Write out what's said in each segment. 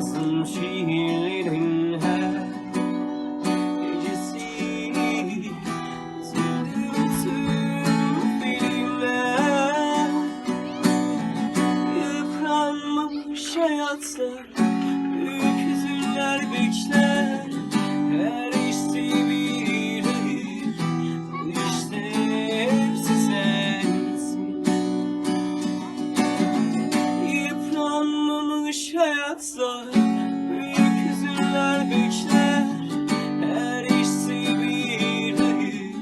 yazdım şiirlerin her gecesi. Zıldırtım benimle Yıpranmış hayatlar Büyük hüzünler bekler. atlar Büyük hüzünler güçler Her işsi bir hayır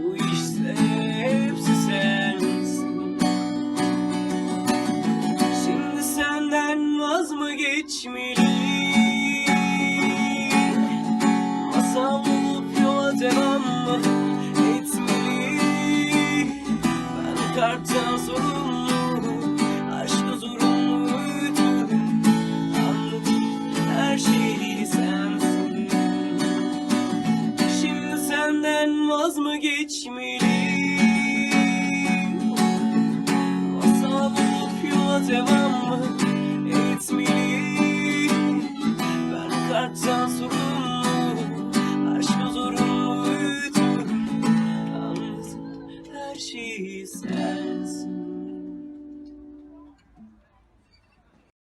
Bu işte hepsi sensin. Şimdi senden vaz mı geçmeliyim? Masam olup yola devam geçmeliyim Asla bulup yola devam mı etmeliyim Ben karttan sorumlu Aşka zorunluydu Anladın her şeyi sen